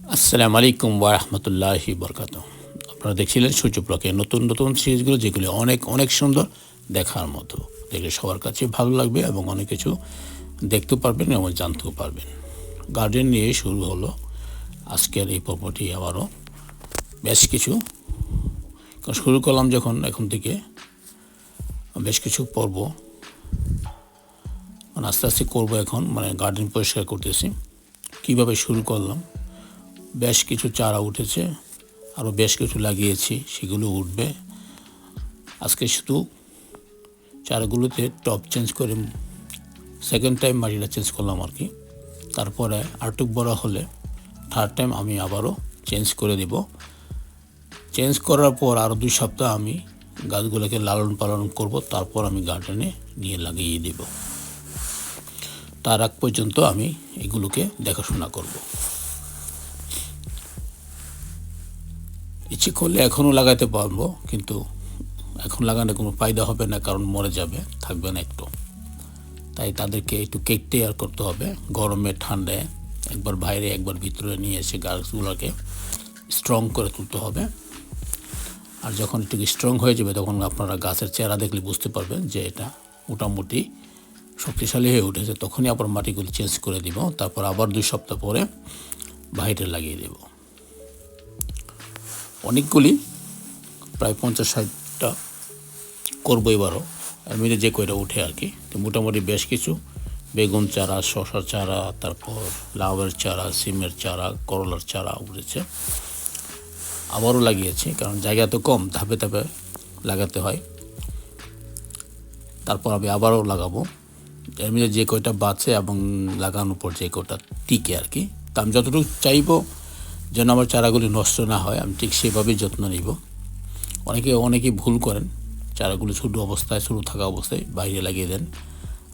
আসসালামু আলাইকুম ওয়ারহমতুল্লাহি বরকাত আপনারা দেখছিলেন সূর্য ব্লকে নতুন নতুন সিরিজগুলো, যেগুলি অনেক অনেক সুন্দর দেখার মতো। দেখলে সবার কাছে ভালো লাগবে এবং অনেক কিছু দেখতেও পারবেন এবং জানতেও পারবেন। গার্ডেন নিয়ে শুরু হলো। আজকের এই পর্বটি আবারও বেশ কিছু। শুরু করলাম যখন, এখন থেকে বেশ কিছু পর্ব। মানে আস্তে আস্তে করব এখন মানে গার্ডেন পরিষ্কার করতেছি। কীভাবে শুরু করলাম? বেশ কিছু চারা উঠেছে আরও বেশ কিছু লাগিয়েছি, সেগুলো উঠবে। আজকে শুধু চারাগুলোতে টপ চেঞ্জ করে সেকেন্ড টাইম মাটিটা চেঞ্জ করলাম আর কি। তারপরে আরটুক বড় হলে থার্ড টাইম আমি আবারও চেঞ্জ করে দেব। চেঞ্জ করার পর আরও দুই সপ্তাহ আমি গাছগুলোকে লালন পালন করব, তারপর আমি গার্ডেনে নিয়ে লাগিয়ে দেব। তার আগ পর্যন্ত আমি এগুলোকে দেখাশোনা করব। ইচ্ছে করলে এখনও লাগাতে পারব, কিন্তু এখন লাগানো কোনো ফায়দা হবে না, কারণ মরে যাবে, থাকবে না একটু। তাই তাদেরকে একটু কেটে আর করতে হবে, গরমে, ঠান্ডায়। একবার বাইরে, একবার ভিতরে নিয়ে এসে গাছগুলোকে স্ট্রং করে তুলতে হবে। আর যখন একটু স্ট্রং হয়ে যাবে, তখন আপনারা গাছের চেহারা দেখলে বুঝতে পারবেন যে এটা মোটামুটি শক্তিশালী হয়ে উঠেছে। তখনই আবার মাটিগুলো চেঞ্জ করে দিব, তারপর আবার দুই সপ্তাহ পরে বাইরে লাগিয়ে দেব। অনেকগুলি, প্রায় পঞ্চাশ ষাটটা করব এবারও। এমনিতে যে কয়টা উঠে আর কি। তো মোটামুটি বেশ কিছু। বেগুন চারা, শশার চারা, তারপর লাউয়ের চারা, সিমের চারা, করলার চারা উঠেছে। আবারও লাগিয়েছি, কারণ জায়গা তো কম, ধাপে ধাপে লাগাতে হয়। তারপর আমি আবারও লাগাবো। এমনিতে যে কয়টা বাঁচে এবং লাগানোর পর যে কয়টা টিকে আর কি। তা আমি যতটুকু চাইব যেন আমার চারাগুলি নষ্ট না হয়, আমি ঠিক সেভাবেই যত্ন নিব। অনেকে, অনেকেই ভুল করেন। চারাগুলি ছোটো অবস্থায়, শুরু থাকা অবস্থায় বাইরে লাগিয়ে দেন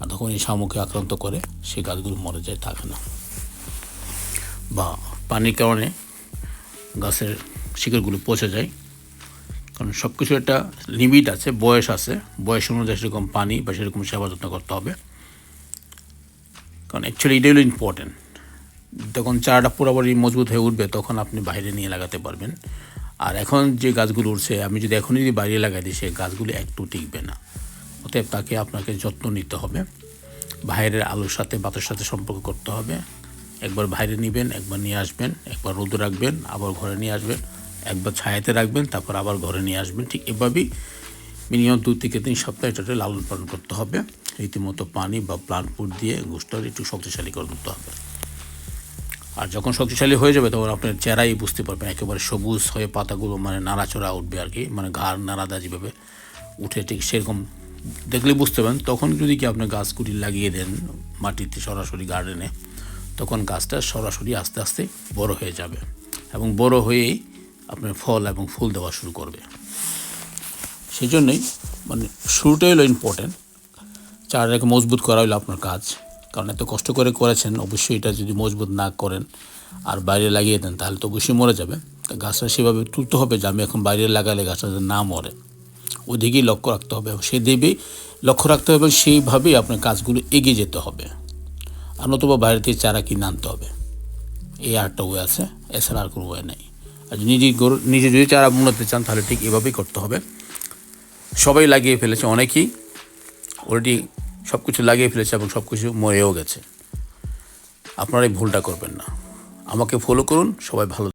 আর তখন এই শামুকে আক্রান্ত করে সে গাছগুলো মরে যায় থাকে না। বা পানির কারণে গাছের শিকড়গুলো পচে যায়। কারণ সব কিছু একটা লিমিট আছে, বয়স আছে। বয়স অনুযায়ী সেরকম পানি বা সেরকম সেবা যত্ন করতে হবে। কারণ অ্যাকচুয়ালি এটা হলো ইম্পর্টেন্ট যখন চারাটা পুরোপুরি মজবুত হয়ে উঠবে, তখন আপনি বাইরে নিয়ে লাগাতে পারবেন। আর এখন যে গাছগুলো উঠছে, আমি যদি এখনই যদি বাইরে লাগাই দিই সেই গাছগুলো একটু টিকবে না। অতএব তাকে আপনাকে যত্ন নিতে হবে। বাইরের আলোর সাথে, বাতাসের সাথে সম্পর্ক করতে হবে। একবার বাইরে নেবেন, একবার নিয়ে আসবেন, একবার রোদে রাখবেন, আবার ঘরে নিয়ে আসবেন, একবার ছায়াতে রাখবেন, তারপর আবার ঘরে নিয়ে আসবেন। ঠিক এভাবেই মিনিমাম দু থেকে তিন সপ্তাহ এটাতে লালন পালন করতে হবে। রীতিমতো পানি বা প্লান্ট ফুড দিয়ে গোষ্ঠটা একটু শক্তিশালী করে তুলতে হবে। আর যখন শক্তিশালী হয়ে যাবে, তখন আপনার চেহারাই বুঝতে পারবেন। একেবারে সবুজ হয়ে পাতাগুলো মানে নাড়াচড়া উঠবে আর কি মানে ঘাড় নাড়াদা যেভাবে উঠে ঠিক সেরকম দেখলে বুঝতে পারেন তখন যদি কি আপনি গাছগুলি লাগিয়ে দেন মাটিতে সরাসরি গার্ডেনে, তখন গাছটা সরাসরি আস্তে আস্তে বড় হয়ে যাবে এবং বড় হয়েই আপনার ফল এবং ফুল দেওয়া শুরু করবে। সেই জন্যই মানে শুরুটাই হলো ইম্পর্টেন্ট চারাটাকে মজবুত করা হলো আপনার কাজ। কারণ এত কষ্ট করে করেছেন, অবশ্যই এটা যদি মজবুত না করেন আর বাইরে লাগিয়ে দেন, তাহলে তো অবশ্যই মরে যাবে। গাছটা সেভাবে তুলতে হবে, যে আমি এখন বাইরে লাগালে গাছটা না মরে। ওইদিকেই লক্ষ্য রাখতে হবে, এবং সেদিকেই লক্ষ্য রাখতে হবে, এবং সেইভাবেই আপনার কাজগুলো এগিয়ে যেতে হবে। আর নতুবা বাইরে থেকে চারা কিনে আনতে হবে। এই আরটা ওয়ে আছে, এছাড়া আর কোনো ওয়ে নেই। আর নিজে গরু, নিজে যদি চারা মূলাতে চান, তাহলে ঠিক এভাবেই করতে হবে। সবাই লাগিয়ে ফেলেছে অনেকেই। অলরেডি সব কিছু লাগিয়ে ফেলেছে এবং সব কিছু মরেও গেছে। আপনারা এই ভুলটা করবেন না। আমাকে ফলো করুন, সবাই ভালো